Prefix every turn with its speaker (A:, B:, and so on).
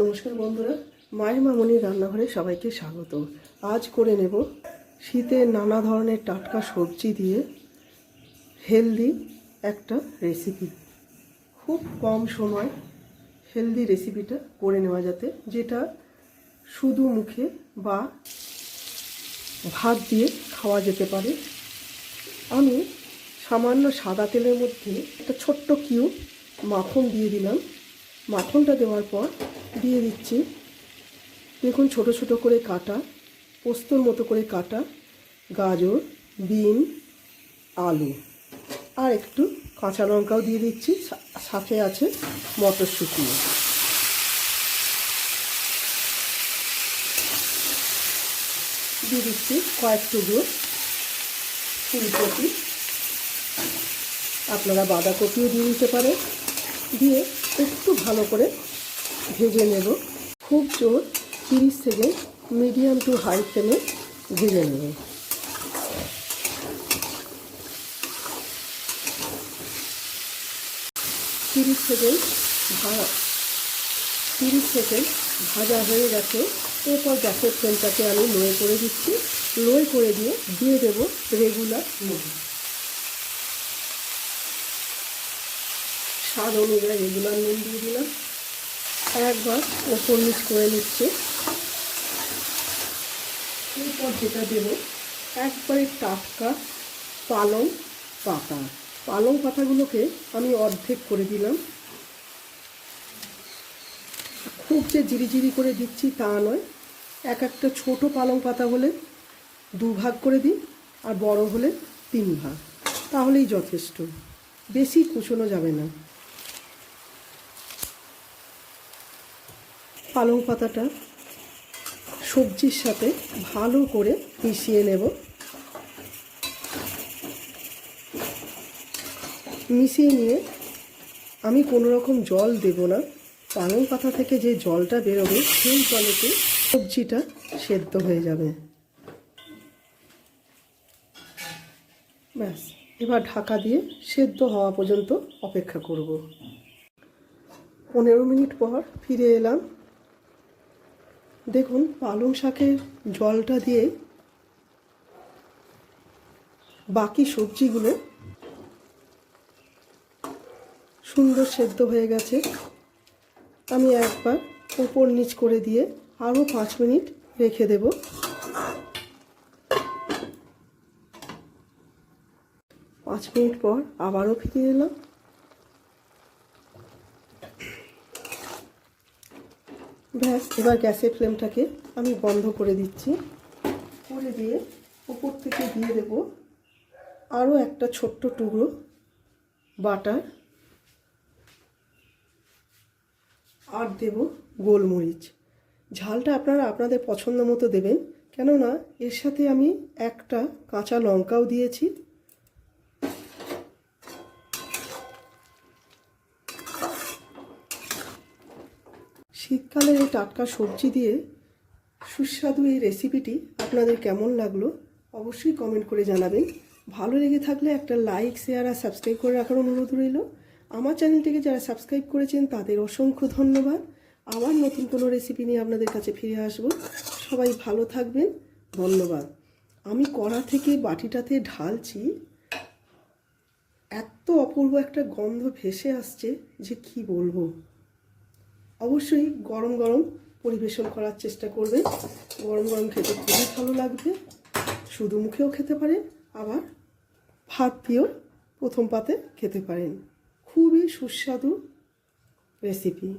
A: নমস্কার বন্ধুরা, মায়ের মামনির রান্নাঘরে সবাইকে স্বাগত আজ করে নেব শীতে নানা ধরনের টাটকা সবজি দিয়ে হেলদি একটা রেসিপি। খুব কম সময় হেলদি রেসিপিটা করে নেওয়া যাতে যেটা শুধু মুখে বা ভাত দিয়ে খাওয়া যেতে পারে। আমি সামান্য সাদা তেলের মধ্যে একটা ছোট্ট কিউ মাখন দিয়ে দিলাম। মাখনটা দেওয়ার পর দিয়ে দিচ্ছি। দেখুন, ছোট ছোট করে কাটা, পোস্তর মতো করে কাটা গাজর, বিন, আলু। আর একটু কাঁচা লঙ্কাও দিয়ে দিচ্ছি সাথে আছে মটরশুঁটি। দিয়ে দিচ্ছি কয়েক টুকরো ফুলকপি। আপনারা বাঁধাকপিও দিয়ে দিতে পারেন। দিয়ে একটু ভালো করে ভেজে নেব। খুব জোর তিরিশ সেকেন্ড মিডিয়াম টু হাই ফ্লেমে ভেজে নেব। তিরিশ সেকেন্ড ভাজা তিরিশ সেকেন্ড ভাজা হয়ে গেছে। এরপর গ্যাসের ফ্লেমটাকে আমি লোয়ে করে দিচ্ছি। লোয়ে করে দিয়ে দিয়ে দেবো রেগুলার নুন স্বাদ অনুযায়ী রেগুলার নুন দিয়ে দিলাম। একবার ওপর নিচ করে নিচ্ছে। এরপর যেটা দেব, একবারে টাটকা পালং পাতা। পালং পাতাগুলোকে আমি অর্ধেক করে দিলাম। খুব যে জিরিজিরি করে দিচ্ছি তা নয়, এক একটা ছোট পালং পাতা হলে দু ভাগ করে দিই আর বড় হলে তিন ভাগ তাহলেই যথেষ্ট। বেশি কুচোনো যাবে না। পালং পাতাটা সবজির সাথে ভালো করে মিশিয়ে নেব। মিশিয়ে নিয়ে আমি কোনো রকম জল দেব না। পালং পাতা থেকে যে জলটা বেরোবে, সেই জলেতে সবজিটা সেদ্ধ হয়ে যাবে। ব্যাস, এবার ঢাকা দিয়ে সেদ্ধ হওয়া পর্যন্ত অপেক্ষা করব। পনেরো মিনিট পর ফিরে এলাম। দেখুন, পালং শাকে জলটা দিয়ে বাকি সবজিগুলো সুন্দর সেদ্ধ হয়ে গেছে। আমি একবার উপর নিচ করে দিয়ে আরও পাঁচ মিনিট রেখে দেব। পাঁচ মিনিট পর আবারও ফিরে এলাম। ব্যাস, এবার গ্যাসের ফ্লেমটাকে আমি বন্ধ করে দিচ্ছি। করে দিয়ে উপর থেকে দিয়ে দেব আরও একটা ছোট্ট টুকরো বাটার। আর দেব গোলমরিচ। ঝালটা আপনারা আপনাদের পছন্দ মতো দেবেন। কেননা এর সাথে আমি একটা কাঁচা লঙ্কাও দিয়েছি। শীতকালে এই টাটকা সবজি দিয়ে সুস্বাদু এই রেসিপিটি আপনাদের কেমন লাগল অবশ্যই কমেন্ট করে জানাবেন। ভালো লেগে থাকলে একটা লাইক শেয়ার আর সাবস্ক্রাইব করে রাখার অনুরোধ রইল। আমার চ্যানেলটিকে যারা সাবস্ক্রাইব করেছেন, তাদের অসংখ্য ধন্যবাদ। আবার নতুন কোনো রেসিপি নিয়ে আপনাদের কাছে ফিরে আসব। সবাই ভালো থাকবেন। ধন্যবাদ। আমি কড়া থেকে বাটিটাতে ঢালছি। এত অপূর্ব একটা গন্ধ ভেসে আসছে যে কি বলব? অবশ্যই গরম গরম পরিবেশন করার চেষ্টা করবেন গরম গরম খেতে খুবই ভালো লাগবে। শুধু মুখেও খেতে পারেন, আবার ভাত দিয়েও প্রথম পাতে খেতে পারেন। খুবই সুস্বাদু রেসিপি